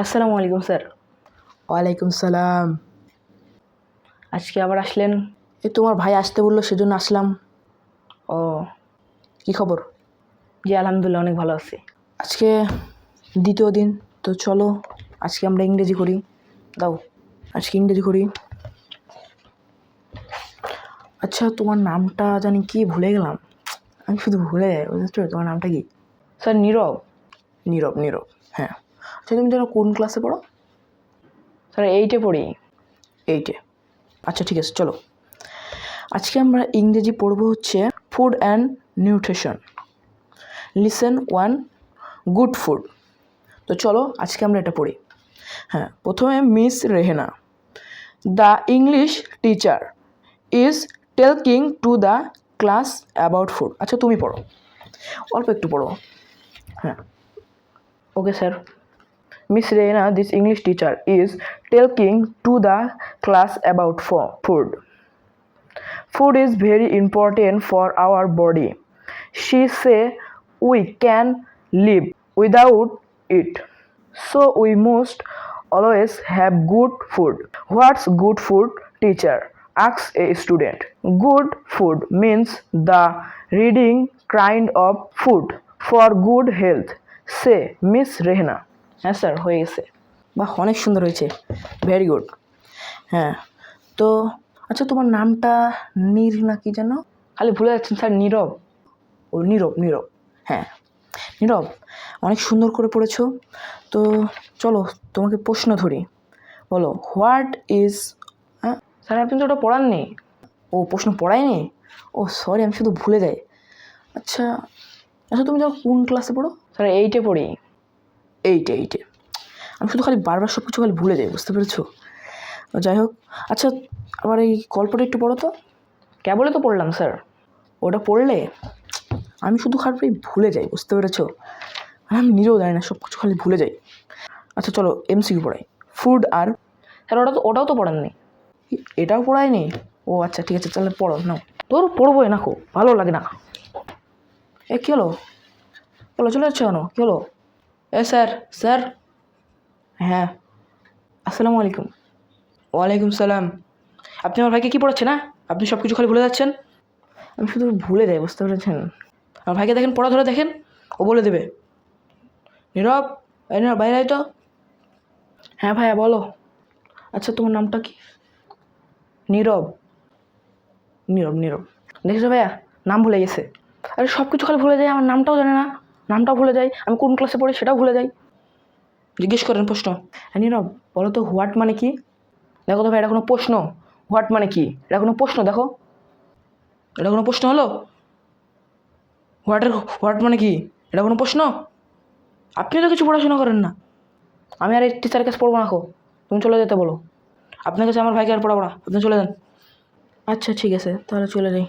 আসসালামু আলাইকুম স্যার। ওয়ালাইকুম সালাম। আজকে আবার আসলেন? এই তোমার ভাই আসতে বলল সেজন্য আসলাম। ও। কি খবর? জি আলহামদুলিল্লাহ অনেক ভালো আছি। আজকে দ্বিতীয় দিন তো চলো আজকে আমরা ইংরেজি করি। দাও আজকে ইংরেজি করি। আচ্ছা তোমার নামটা জানি কি ভুলে গেলাম। আমি শুধু ভুলে যাই বুঝতে তোমার নামটা কি? স্যার নীরব। নীরব নীরব হ্যাঁ। আচ্ছা তুমি যেন কোন ক্লাসে পড়ো? স্যার এইটে পড়ি। এইটে আচ্ছা ঠিক আছে চলো। আজকে আমরা ইংরেজি পড়ব হচ্ছে food and nutrition lesson one good food তো চলো আজকে আমরা এটা পড়ি। হ্যাঁ প্রথমে Miss Rehena. The English teacher is talking to the class about food আচ্ছা তুমি পড়ো। অল্প একটু পড়ো। হ্যাঁ। Okay sir Miss Reina, this English teacher, is talking to the class about food. Food is very important for our body. She say we can live without it. So we must always have good food. What's good food, teacher? asks a student. Good food means the reading kind of food for good health. Say Miss Rehna. হ্যাঁ sir হয়ে গেছে। বাহ অনেক সুন্দর হয়েছে। Very good হ্যাঁ তো আচ্ছা তোমার নামটা নীর না কি যেন? খালি ভুলে যাচ্ছেন স্যার নীরব। ও নীরব নীরব। হ্যাঁ নীরব অনেক সুন্দর করে পড়েছো। তো চলো তোমাকে প্রশ্ন ধরি। বলো হোয়াট ইজ হ্যাঁ? স্যার আপনি তো ওটা পড়াননি। ও প্রশ্ন পড়ায়নি? ও সরি আমি শুধু ভুলে যাই। আচ্ছা আচ্ছা তুমি যখন কোন ক্লাসে পড়ো? স্যার এইটে পড়ি। এইটে এইটে। আমি শুধু খালি বারবার সব কিছু খালি ভুলে যাই বুঝতে পেরেছ? যাই হোক আচ্ছা আবার এই গল্পটা একটু পড়ো তো। কেবলে তো পড়লাম স্যার? ওটা পড়লে আমি শুধু খালি ভুলে যাই বুঝতে পেরেছ? আর আমি নিজেও জানি না সব কিছু খালি ভুলে যাই। আচ্ছা চলো এমসিকিউ পড়াই। ফুড আর? স্যার ওটা তো ওটাও তো পড়াননি। এটাও পড়ায়নি? ও আচ্ছা ঠিক আছে তাহলে পড়ো নাও। তোর পড়বোই না খো ভালো লাগে না। এ কী হলো? বলো চলে যাচ্ছে কেন? কী হলো? Sir sir. হ্যাঁ। আসসালামু আলাইকুম। ওয়ালাইকুম সালাম। আপনি আমার ভাইকে কী পড়াচ্ছেন না আপনি সব কিছু খালি ভুলে যাচ্ছেন? আমি শুধু ভুলে যাই, বুঝতে পেরেছেন? আমার ভাইকে দেখেন, পড়া ধরে দেখেন, ও বলে দেবে। নীরব নীরব, বাইরে তো। হ্যাঁ ভাইয়া, বলো। আচ্ছা তোমার নামটা কি? নীরব। নীরব নীরব। দেখেছ ভাইয়া? নাম ভুলে গেছে। আরে সব কিছু খালি ভুলে যাই আমার নামটাও জানে না। নামটাও ভুলে যাই, আমি কোন ক্লাসে পড়ি সেটাও ভুলে যাই। জিজ্ঞেস করেন প্রশ্ন। হ্যাঁ নীরব, বলো তো হোয়াট মানে কি? দেখো তো ভাই, এটা কোনো প্রশ্ন। হোয়াট মানে কি? এটা কোনো প্রশ্ন, দেখো। এটা কোনো প্রশ্ন হলো? হোয়াটের হোয়াট মানে কি? এটা কোনো প্রশ্ন? আপনি তো কিছু পড়াশোনা করেন না। আমি আর এই টিচারের কাছে পড়ব না খো তুমি চলে যেতে বলো। আপনার কাছে আমার ভাইকে আর পড়াবো না। আপনি চলে যান। আচ্ছা ঠিক আছে, তাহলে চলে যাই।